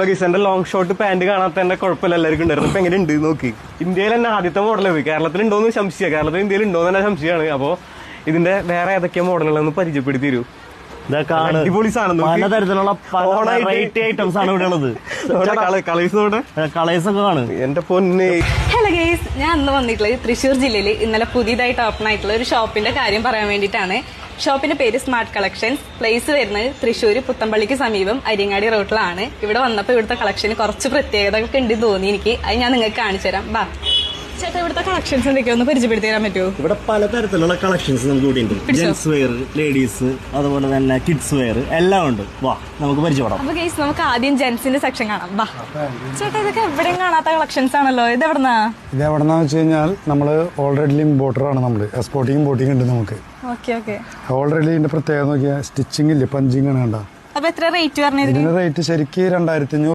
എന്റെ long shot pant കാണാത്തതിന്റെ കുഴപ്പമില്ല എല്ലാവർക്കും ഉണ്ടായിരുന്നു. ഇപ്പൊ എങ്ങനെ ഉണ്ട് നോക്കി. ഇന്ത്യയിൽ തന്നെ ആദ്യത്തെ മോഡൽ ഇത് കേരളത്തിൽ ഉണ്ടോന്ന് സംശയം കേരളത്തിൽ ഇന്ത്യയിൽ ഉണ്ടോ തന്നെ സംശയമാണ് അപ്പോ ഇതിന്റെ വേറെ ഏതൊക്കെയാ മോഡലുകളെന്ന് പരിചയപ്പെടുത്തി തരൂ ഇതൊക്കെ ആണ് അടിപൊളി സാധനം. നോക്ക്. പലതരത്തിലുള്ള പല വെറൈറ്റി ഐറ്റംസ് ആണ് ഇവിടെ ഉള്ളത്. കളേഴ്സ് ഒക്കെ എന്റെ പൊന്നെ. ഹലോ ഗേസ് ഞാൻ അന്ന് വന്നിട്ടുള്ളത് തൃശ്ശൂർ ജില്ലയിൽ ഇന്നലെ പുതിയതായിട്ട് ഓപ്പൺ ആയിട്ടുള്ള ഒരു ഷോപ്പിന്റെ കാര്യം പറയാൻ വേണ്ടിയിട്ടാണ്. ഷോപ്പിന്റെ പേര് സ്മാർട്ട് കളക്ഷൻസ് പ്ലേസ് വരുന്നത് തൃശ്ശൂർ പുത്തമ്പള്ളിക്ക് സമീപം അരിങ്ങാടി റോട്ടിലാണ് ഇവിടെ വന്നപ്പോൾ ഇവിടുത്തെ കളക്ഷന് കുറച്ച് പ്രത്യേകതകൾ ഉണ്ട് തോന്നി എനിക്ക്. അത് ഞാൻ നിങ്ങൾക്ക് കാണിച്ചു തരാം ബാ. ചേട്ടാ ഇവിടുത്തെ കളക്ഷൻസ് എന്തൊക്കെയാ? ഒന്ന് പരിചയപ്പെടുത്തി തരാൻ പറ്റുമോ? ഇവിടെ പലതരത്തിലുള്ള കളക്ഷൻസ് നമുക്ക് ഇവിടെ ഉണ്ട്. ജെന്റ്സ് വെയർ ലേഡീസ് അതുപോലെ തന്നെ കിഡ്സ് വെയർ എല്ലാം ഉണ്ട്. വാ നമുക്ക് പരിചയപ്പെടാം. അപ്പൊ കേസ് നമുക്ക് ആദ്യം ജെന്റ്സിന്റെ സെക്ഷൻ കാണാം. വാ. ചേട്ടാ ഇതൊക്കെ എവിടെയും കാണാത്ത കളക്ഷൻസ് ആണല്ലോ. ഇത് എവിടെന്നാ? ഇത് എവിടെന്നാ വെച്ച് കഴിഞ്ഞാൽ നമ്മൾ ഓൾറെഡി ഇമ്പോർട്ടറാണ് നമ്മൾ എക്സ്പോർട്ടിങ് ഇമ്പോർട്ടിങ് ഉണ്ട് നമുക്ക്. ഓക്കെ ഓക്കെ ഓൾറെഡി ഇതിന്റെ പ്രത്യേകത നോക്കിയാൽ സ്റ്റിച്ചിങ് ഇല്ലേ പഞ്ചിങ് ആണ് കണ്ട? അപ്പൊ എത്ര റേറ്റ് പറഞ്ഞത് ഇതിന്റെ റേറ്റ് ശരിക്ക് രണ്ടായിരത്തി അഞ്ഞൂറ്